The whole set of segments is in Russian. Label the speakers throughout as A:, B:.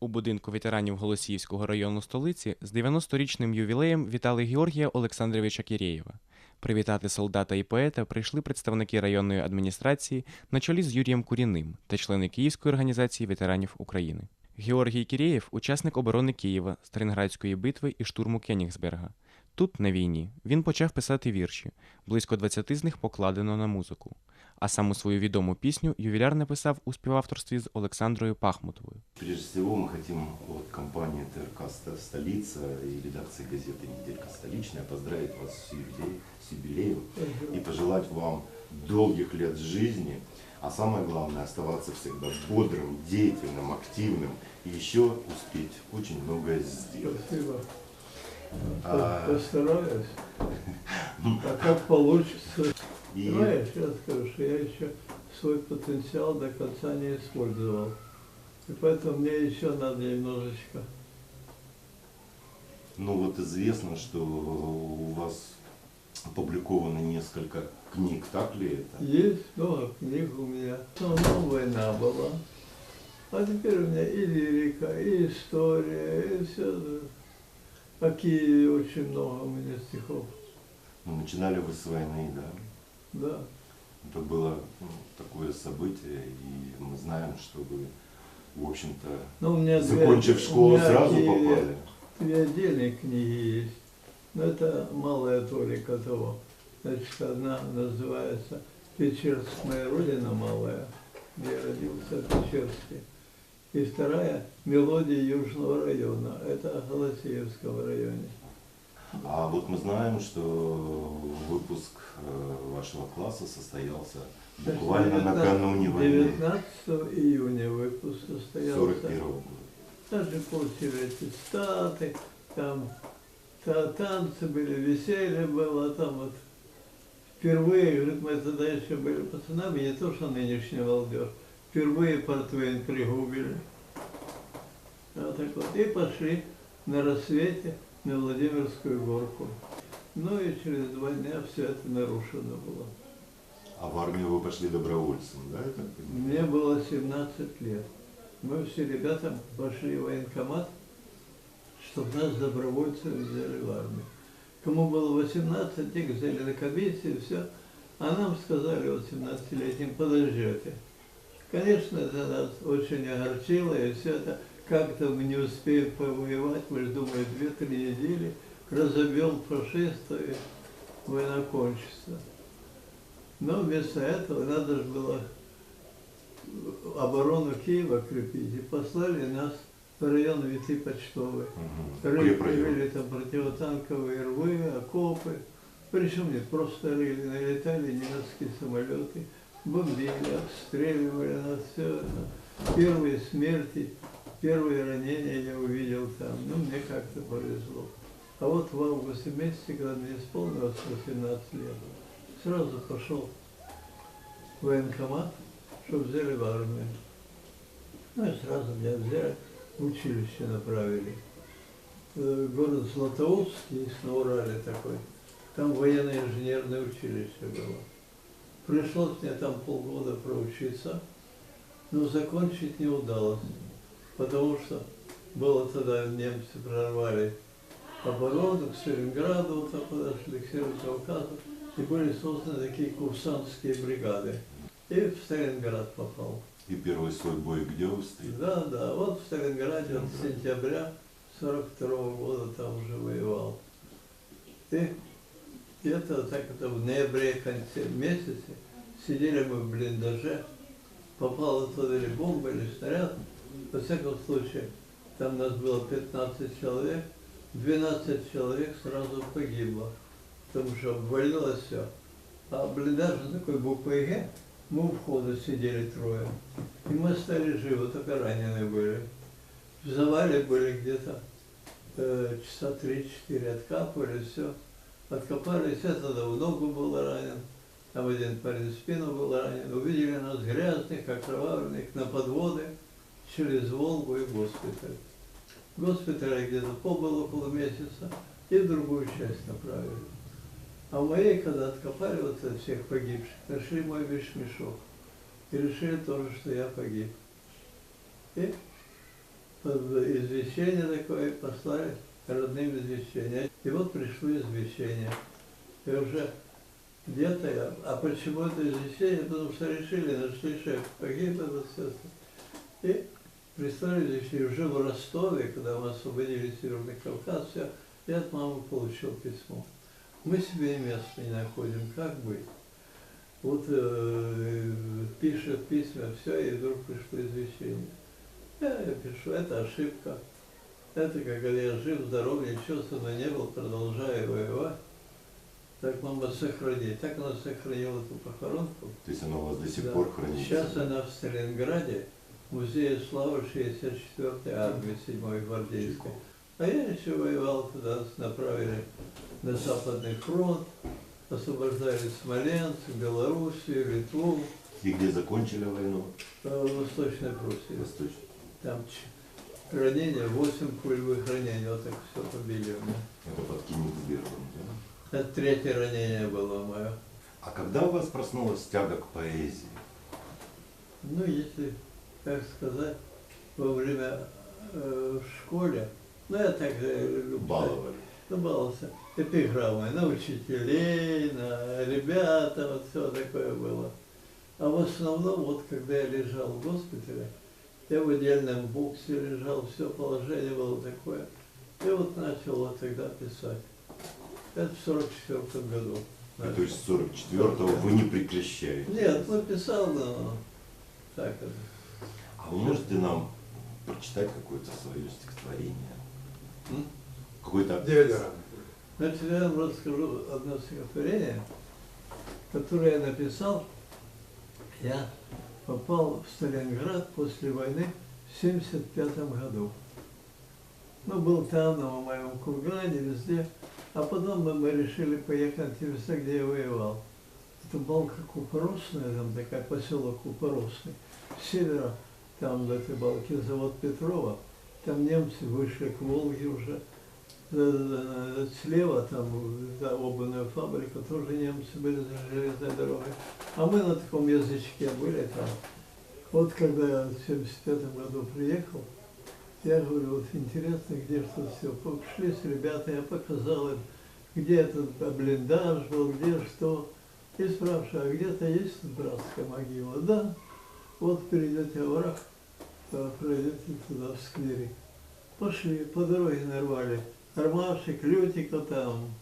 A: У будинку ветеранів Голосіївського району столиці з 90-річним ювілеєм вітали Георгія Олександровича Кірєєва. Привітати солдата і поета прийшли представники районної адміністрації на чолі з Юрієм Куріним та члени Київської організації ветеранів України. Георгій Кірєєв – учасник оборони Києва, Сталінградської битви і штурму Кенігсберга. Тут, на війні, він почав писати вірші. Близько 20 з них покладено на музику. А саму свою відому пісню ювіляр написав у співавторстві з Олександрою Пахмутовою.
B: Прежде всего мы хотим от компании ТРК «Ста- «Столица» и редакции газеты «Неделька столичная» поздравить вас с юбилеем, с юбилеем и пожелать вам долгих лет жизни, а самое главное оставаться всегда бодрым, деятельным, активным и еще успеть очень многое сделать. А-
C: Постараюсь. А как получится?
B: И
C: Знаешь, я скажу, что я еще свой потенциал до конца не использовал. И поэтому мне еще надо немножечко.
B: ну вот известно, что у вас опубликовано несколько книг, так ли это?
C: Есть много книг у меня. Основном война была. А теперь у меня и лирика, и история, и все. Киеве очень много у меня стихов.
B: Ну, начинали вы с войны, да?
C: Да.
B: Это было ну, такое событие, и мы знаем, что вы, в общем-то,
C: Ну, у меня две-
B: закончив
C: у
B: школу,
C: меня
B: сразу
C: в Киеве
B: попали.
C: Две отдельные книги есть. Но это малая толика того. Значит, одна называется «Печерск, моя родина малая», где я родился, Печерске. И вторая «Мелодия Южного района». Это Голосеевского районе.
B: А вот мы знаем, что выпуск э, вашего класса состоялся буквально накануне войны,
C: 19 июня выпуск состоялся.
B: 41 года.
C: Даже получили аттестаты, там та- танцы были, веселье было, там вот впервые, говорит, мы тогда еще были пацанами, не то, что нынешняя молодежь, впервые портвейн пригубили. Вот так вот. И пошли на рассвете на Владимирскую горку. Ну и через два дня все это нарушено было.
B: А в армию вы пошли добровольцем, да? понимаю?
C: Мне было 17 лет. Мы все ребята пошли в военкомат, чтобы нас добровольцев взяли в армию. Кому было 18, тех взяли на комиссию, все. А нам сказали, вот 17-летним, подождете. Конечно, это нас очень огорчило, и все это как-то мы не успеем повоевать, мы же думали, 2-3 недели, разобьем фашиста, и война кончится. Но вместо этого надо же было оборону Киева крепить, и послали нас в район Виты Почтовой.
B: Мгм.
C: Рыли, там противотанковые рвы, окопы. Причем не просто рыли, налетали немецкие самолеты, бомбили, обстреливали нас, все. Первые смерти, первые ранения я увидел там. Ну, мне как-то повезло. А вот в августе месяце, когда мне исполнилось 18 лет, сразу пошел в военкомат, чтобы взяли в армию. Ну и сразу меня взяли, в училище направили. Э, Город Златоуст, есть на Урале такой, там военное инженерное училище было. Пришлось мне там полгода проучиться, но закончить не удалось, потому что было тогда немцы прорвали оборону к Сталинграду, вот так подошли к Северному Кавказу, и были созданы такие курсантские бригады. И в Сталинград попал.
B: И первый свой бой где вы встретили?
C: Да, да, вот в Сталинграде от сентября 42 года там уже воевал. И где-то так это в ноябре, конце месяца, сидели мы в блиндаже, попала туда или бомба, или снаряд. Во всяком случае, там нас было 15 человек, 12 человек сразу погибло, потому что обвалилось все. А блиндаж такой буквой Г, мы у входа сидели трое. И мы стали живы, только раненые были. В завале были где-то э, часа три-четыре, откапывали все. Откопались, это да, в ногу был ранен, там один парень в спину был ранен. Увидели нас грязных, окровавленных, на подводы через Волгу и госпиталь. В госпитале где-то побыл около месяца и в другую часть направили. А моей, когда откопали вот этих всех погибших, нашли мой вещмешок и решили тоже, что я погиб. И под извещение такое послали родным извещение. И вот пришло извещение. И уже где-то, я- а почему это извещение? Потому что решили, нашли шеф, погиб этот сестра. И прислали извещение уже в Ростове, когда мы освободили Северный Кавказ, все, я от мамы получил письмо. Мы себе места не находим, как быть? Вот э, пишет письма, все, и вдруг пришло извещение. Я, я пишу, это ошибка. Это когда я жив, здоров, со мной не было, продолжаю воевать. Так мама сохрани. Так она сохранила эту похоронку.
B: То есть оно у вас до сих
C: Да.
B: пор хранится?
C: Сейчас она в Сталинграде, в музее славы 64-й армии 7-й гвардейской. А я еще воевал туда, нас направили на Западный фронт, освобождали Смоленск, Белоруссию, Литву,
B: И где закончили войну?
C: э, в Восточной Пруссии.
B: Восточно.
C: Там ранения, 8 пулевых ранений, вот так все побили у меня.
B: Это под Кенигсбергом, да?
C: Это третье ранение было мое.
B: А когда у вас проснулась тяга к поэзии?
C: Ну, если, как сказать, во время э, в школе, ну, я так э, люблю.
B: Баловали.
C: Ну, баловался. Эпиграммы на учителей, на ребята, вот все такое было. А в основном, вот когда я лежал в госпитале, я в отдельном боксе лежал, все положение было такое. И вот начал вот тогда писать. Это в 44 году.
B: И То есть с 44-го вы не прекращаете?
C: Нет, ну писал, но так это.
B: А вы можете нам прочитать какое-то свое стихотворение? Какой-то...
C: Значит, я вам расскажу одно стихотворение, которое я написал. Я попал в Сталинград после войны в 1975 году. Ну, был там, на моем кургане, везде. А потом мы, решили поехать в те места, где я воевал. Это балка Купоросная, там такая поселок Купоросный. С севера, там в этой балке завод Петрова, там немцы вышли к Волге уже. Да-да-да, Слева там да, обувная фабрика, тоже немцы были за железной дорогой. А мы на таком язычке были там. Вот когда я в 75 году приехал, я говорю, вот интересно, где что все. Пошли с ребята, я показал им, где этот блиндаж был, где что. И спрашиваю, а где-то есть братская могила? Да. Вот перейдете овраг, а пройдете туда в сквере. Пошли, по дороге нарвали. Ромашек, лютика там,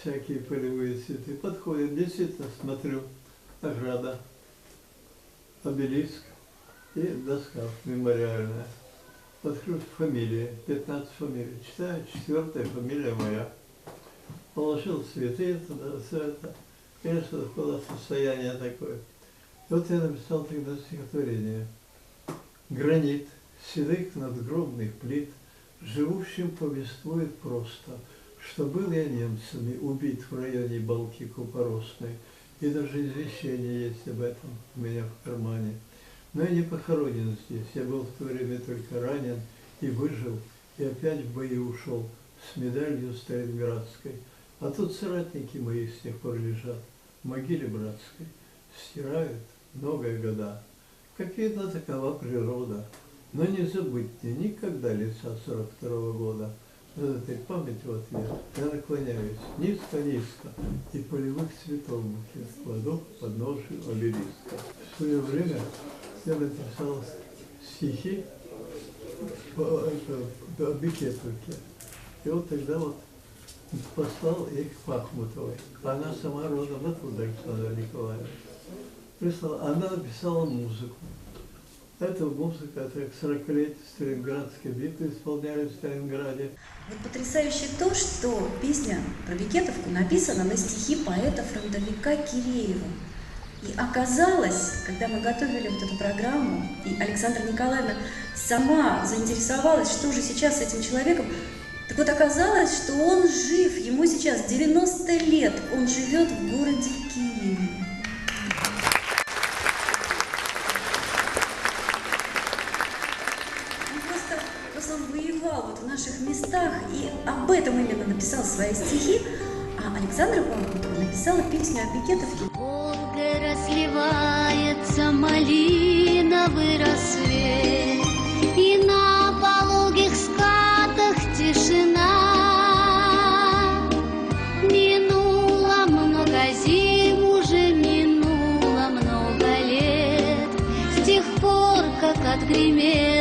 C: всякие полевые цветы. Подходит, действительно смотрю, ограда, обелиск и доска мемориальная. Подхожу фамилия, 15 фамилий. Читаю, четвертая фамилия моя. Положил цветы туда, все это. Конечно, было состояние такое. И вот я написал тогда стихотворение. Гранит, седых надгробных плит, Живущим повествует просто, что был я немцами убит в районе Балки Купоросной, и даже извещение есть об этом у меня в кармане. Но я не похоронен здесь, я был в то время только ранен и выжил, и опять в бои ушел с медалью Сталинградской. А тут соратники мои с тех пор лежат в могиле братской, стирают многое года. Как видно, такова природа. Но не забудьте никогда лица 42 года. За этой память в ответ я наклоняюсь низко-низко и полевых цветов букет кладу под ножи обелиска. В свое время я написал стихи по, это, по букетуке. И вот тогда вот послал их Пахмутовой. Она сама родом оттуда, Александра Николаевна. Прислала. Она написала музыку. Эта музыка, это к 40-летию Сталинградской битвы исполняли в Сталинграде.
D: Вот потрясающе то, что песня про Бекетовку написана на стихи поэта-фронтовика Киреева. И оказалось, когда мы готовили вот эту программу, и Александра Николаевна сама заинтересовалась, что же сейчас с этим человеком, так вот оказалось, что он жив, ему сейчас 90 лет, он живет в городе Киеве. Александра Павлова написала песню о пикетовке.
E: Волга разливается малиновый рассвет, И на
F: пологих скатах тишина. Минуло много зим, уже минуло много лет, С тех пор, как отгремел